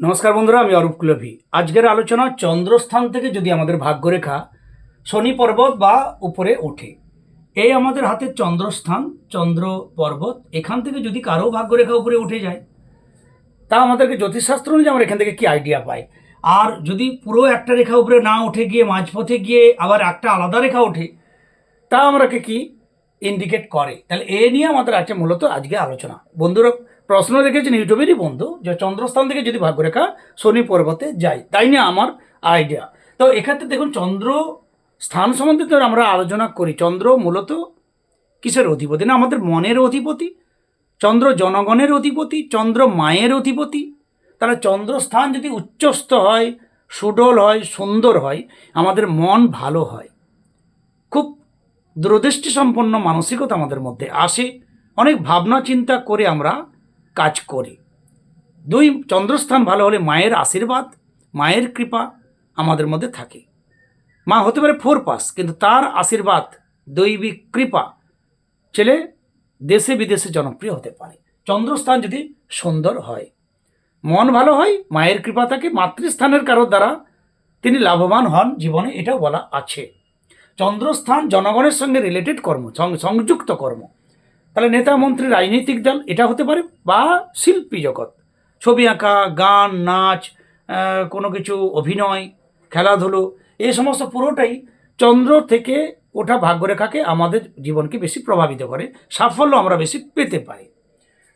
নমস্কার বন্ধুরা, আমি অরূপ কুলভি। আজকের আলোচনা চন্দ্রস্থান থেকে যদি আমাদের ভাগ্যরেখা শনি পর্বত বা উপরে ওঠে, এই আমাদের হাতে চন্দ্রস্থান, চন্দ্র পর্বত, এখান থেকে যদি কারও ভাগ্যরেখা উপরে উঠে যায়, তা আমাদেরকে জ্যোতিষশাস্ত্র অনুযায়ী আমরা এখান থেকে কি আইডিয়া পাই? আর যদি পুরো একটা রেখা উপরে না উঠে গিয়ে, মাঝপথে গিয়ে আবার একটা আলাদা রেখা ওঠে, তা আমরাকে কি ইন্ডিকেট করে? তাহলে এ নিয়ে আমাদের আছে মূলত আজকে আলোচনা। বন্ধুরা প্রশ্ন রেখেছেন ইউটিউবেরই বন্ধু যে চন্দ্রস্থান থেকে যদি ভাগ্যরেখা শনি পর্বতে যায়, তাই নিয়ে আমার আইডিয়া তো এক্ষেত্রে দেখুন, চন্দ্র স্থান সম্বন্ধে তো আমরা আলোচনা করি। চন্দ্র মূলত কিসের অধিপতি? না, আমাদের মনের অধিপতি, চন্দ্র জনগণের অধিপতি, চন্দ্র মায়ের অধিপতি। তাহলে চন্দ্রস্থান যদি উচ্চস্থ হয়, সুডল হয়, সুন্দর হয়, আমাদের মন ভালো হয়। খুব দূরদৃষ্টি সম্পন্ন মানসিকতা আমাদের মধ্যে আসে। অনেক ভাবনা চিন্তা করে আমরা কাজ করে। দুই, চন্দ্রস্থান ভালো হলে মায়ের আশীর্বাদ, মায়ের কৃপা আমাদের মধ্যে থাকে। মা হতে পারে ফোর পাস কিন্তু তার আশীর্বাদ, দৈবিক কৃপা ছেলে দেশে বিদেশে জনপ্রিয় হতে পারে। চন্দ্রস্থান যদি সুন্দর হয়, মন ভালো হয়, মায়ের কৃপা থাকে, মাতৃস্থানের কারোর দ্বারা তিনি লাভবান হন জীবনে, এটাও বলা আছে। চন্দ্রস্থান জনগণের সঙ্গে রিলেটেড কর্ম সংযুক্ত কর্ম। তাহলে নেতা মন্ত্রী রাজনৈতিক দল, এটা হতে পারে, বা শিল্পী জগৎ। ছবি আঁকা, গান, নাচ কোনো কিছু, অভিনয়, খেলাধুলো, এই সমস্ত পুরোটাই চন্দ্র থেকে ওঠা ভাগ্যরেখাকে আমাদের জীবনকে বেশি প্রভাবিত করে, সাফল্য আমরা বেশি পেতে পারি।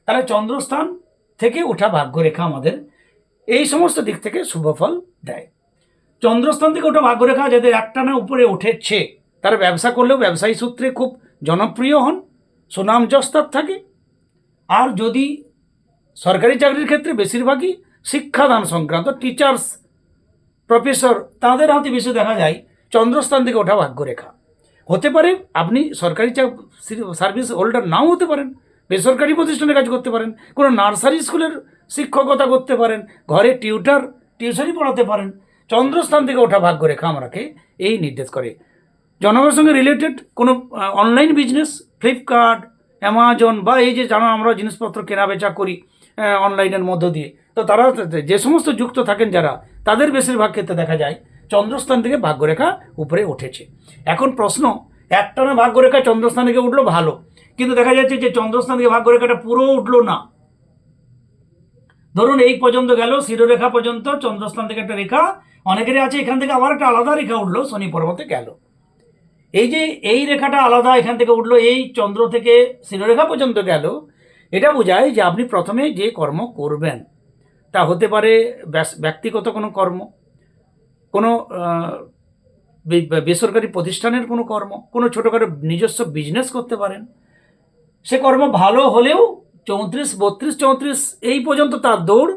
তাহলে চন্দ্রস্থান থেকে ওঠা ভাগ্যরেখা আমাদের এই সমস্ত দিক থেকে শুভফল দেয়। চন্দ্রস্থান থেকে ওঠা ভাগ্যরেখা যাদের একটানা উপরে উঠেছে, তারা ব্যবসা করলেও ব্যবসায়ী সূত্রে খুব জনপ্রিয় হন। সুনাম যস্তার থাকে। আর যদি সরকারি চাকরির ক্ষেত্রে বেশিরভাগই শিক্ষাদান সংক্রান্ত টিচার্স প্রফেসর তাদের হাতে বেশি দেখা যায়, চন্দ্রস্থান থেকে ওঠা ভাগ্যরেখা। হতে পারে আপনি সরকারি সার্ভিস হোল্ডার নাও হতে পারেন, বেসরকারি প্রতিষ্ঠানে কাজ করতে পারেন, কোনো নার্সারি স্কুলের শিক্ষকতা করতে পারেন, ঘরে টিউটার টিউশনই পড়াতে পারেন, চন্দ্রস্থান থেকে ওঠা ভাগ্যরেখা আমাকে এই নির্দেশ করে। জনগণের সঙ্গে রিলেটেড কোনো অনলাইন বিজনেস ফ্লিপকার্ট অ্যামাজন বা এই যে জানা আমরা জিনিসপত্র কেনা বেচা করি অনলাইনের মধ্য দিয়ে। তো তারা যে সমস্ত যুক্ত থাকেন যারা, তাদের বেশিরভাগ ক্ষেত্রে দেখা যায় চন্দ্রস্থান থেকে ভাগ্যরেখা উপরে উঠেছে। এখন প্রশ্ন একটানা ভাগ্যরেখা চন্দ্রস্থান থেকে উঠল ভালো, কিন্তু দেখা যাচ্ছে যে চন্দ্রস্থান থেকে ভাগ্যরেখাটা পুরো উঠল না। ধরুন এই পর্যন্ত গেল, শিরোরেখা পর্যন্ত, চন্দ্রস্থান থেকে একটা রেখা, অনেকেরই আছে এখান থেকে আবার একটা আলাদা রেখা উঠল, শনি পর্বতে গেল। এই যে এই রেখাটা আলাদা, এখান থেকে উঠল, এই চন্দ্র থেকে শিরোরেখা পর্যন্ত গেল। এটা বোঝায় যে আপনি প্রথমে যে কর্ম করবেন, তা হতে পারে ব্যক্তিগত কোনো কর্ম, কোনো বেসরকারি প্রতিষ্ঠানের কোনো কর্ম, কোনো ছোটোখাটো নিজস্ব বিজনেস করতে পারেন। সে কর্ম ভালো হলেও চৌত্রিশ, বত্রিশ, চৌত্রিশ, এই পর্যন্ত তার দৌড়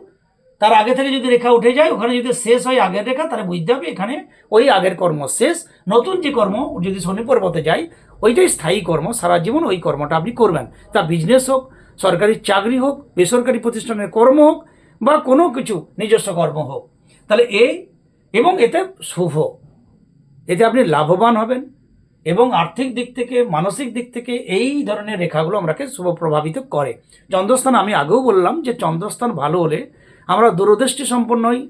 তার আগে থেকে যদি রেখা উঠে যায়, ওখানে যদি শেষ হয় আগের রেখা, তাহলে বুঝতে হবে এখানে ওই আগের কর্ম শেষ। নতুন যে কর্ম যদি শনি পর্বতে যায়, ওইটাই স্থায়ী কর্ম, সারা জীবন ওই কর্মটা আপনি করবেন। তা বিজনেস হোক, সরকারি চাকরি হোক, বেসরকারি প্রতিষ্ঠানের কর্ম হোক, বা কোনো কিছু নিজস্ব কর্ম হোক, তাহলে এই এবং এতে শুভ। এতে আপনি লাভবান হবেন এবং আর্থিক দিক থেকে, মানসিক দিক থেকে এই ধরনের রেখাগুলো আমরাকে শুভ প্রভাবিত করে। চন্দ্রস্থান আমি আগেও বললাম যে চন্দ্রস্থান ভালো হলে আমরা দূরদৃষ্টি সম্পন্ন হই,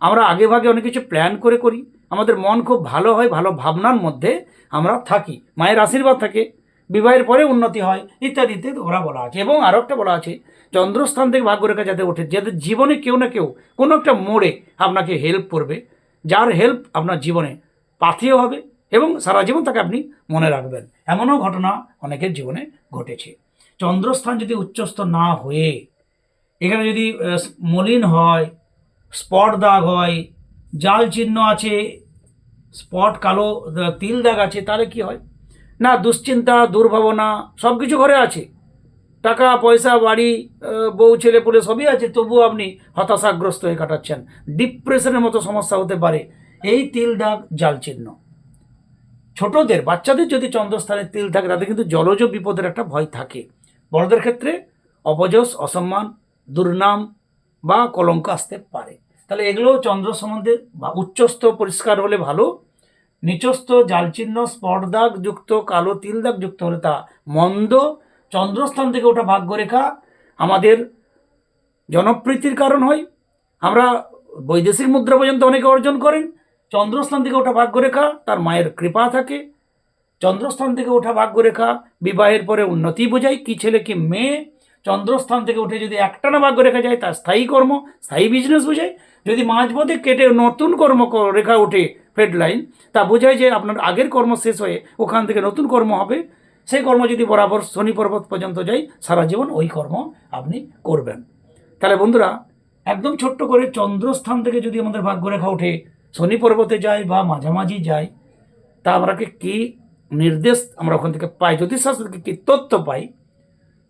আমরা আগে ভাগে অনেক কিছু প্ল্যান করে করি, আমাদের মন খুব ভালো হয়, ভালো ভাবনার মধ্যে আমরা থাকি। মায়ের আশীর্বাদ থাকে, বিবাহের পরে উন্নতি হয় ইত্যাদি ইত্যাদি ওরা বলা আছে। এবং আরও একটা বলা আছে, চন্দ্রস্থান থেকে ভাগ্যরেখা যাতে ওঠে যাদের জীবনে কেউ না কেউ, কোনো একটা মোড়ে আপনাকে হেল্প করবে, যার হেল্প আপনার জীবনে পাথেয় হবে এবং সারা জীবন তাকে আপনি মনে রাখবেন। এমনও ঘটনা অনেকের জীবনে ঘটেছে। চন্দ্রস্থান যদি উচ্চস্থ না হয়ে এখানে যদি মলিন হয়, স্পট দাগ হয়, জাল চিহ্ন আছে, স্পট কালো তিল দাগ আছে, তাহলে কি হয়? না, দুশ্চিন্তা, দুর্ভাবনা সব কিছু ঘরে আছে। টাকা, পয়সা, বাড়ি বউ, ছেলে, পুলে সবই আছে, তবুও আপনি হতাশাগ্রস্ত হয়ে কাটাচ্ছেন। ডিপ্রেশনের মতো সমস্যা হতে পারে। এই তিল দাগ, জাল চিহ্ন। ছোটদের, বাচ্চাদের যদি চন্দ্রস্থানে তিল থাকে তাদের কিন্তু জলজ বিপদের একটা ভয় থাকে। বড়দের ক্ষেত্রে অপযশ, অসম্মান দুর্নাম বা কলঙ্ক আসতে পারে। তাহলে এগুলো চন্দ্র সম্বন্ধে বা উচ্চস্থ পরিষ্কার হলে ভালো। নিচস্থ জালচিহ্ন স্পট দাগ যুক্ত, কালো তিল দাগ যুক্ত হলে তা মন্দ। চন্দ্রস্থান থেকে ওটা ভাগ্যরেখা আমাদের জনপ্রীতির কারণ হয়। আমরা বৈদেশিক মুদ্রা পর্যন্ত অনেকে অর্জন করেন। চন্দ্রস্থান থেকে ওঠা ভাগ্যরেখা, তার মায়ের কৃপা থাকে। চন্দ্রস্থান থেকে ওঠা ভাগ্যরেখা, বিবাহের পরে উন্নতি বোঝায়। কি ছেলে, কি মেয়ে? চন্দ্রস্থান থেকে উঠে যদি একটানা ভাগ্য রেখা যায়, তার স্থায়ী কর্ম, স্থায়ী বিজনেস বোঝায়। যদি মাঝপথে কেটে নতুন কর্ম রেখা ওঠে ফেড লাইন তা বোঝায় যে আপনার আগের কর্ম শেষ হয়ে ওখান থেকে নতুন কর্ম হবে। সেই কর্ম যদি বরাবর শনি পর্বত পর্যন্ত যায়, সারা জীবন ওই কর্ম আপনি করবেন। তাহলে বন্ধুরা, একদম ছোট্ট করে চন্দ্রস্থান থেকে যদি আমাদের ভাগ্যরেখা ওঠে, শনি পর্বতে যায় বা মাঝামাঝি যায়, তা আমরাকে কি নির্দেশ আমরা ওখান থেকে পাই? জ্যোতিষশাস্ত্র কী তথ্য পাই?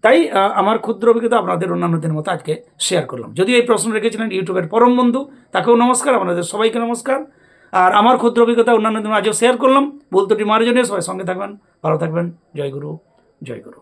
তাই আমার ক্ষুদ্র অভিজ্ঞতা আপনাদের অন্যান্যদের মতো আজকে শেয়ার করলাম। যদি এই প্রশ্ন রেখেছিলেন ইউটিউবের পরম বন্ধু, তাকেও নমস্কার, আপনাদের সবাইকে নমস্কার। আর আমার ক্ষুদ্র অভিজ্ঞতা অন্যান্যদের আজও শেয়ার করলাম। ভুল ত্রুটি মার্জনে সবাই সঙ্গে থাকবেন, ভালো থাকবেন। জয় গুরু জয় গুরু।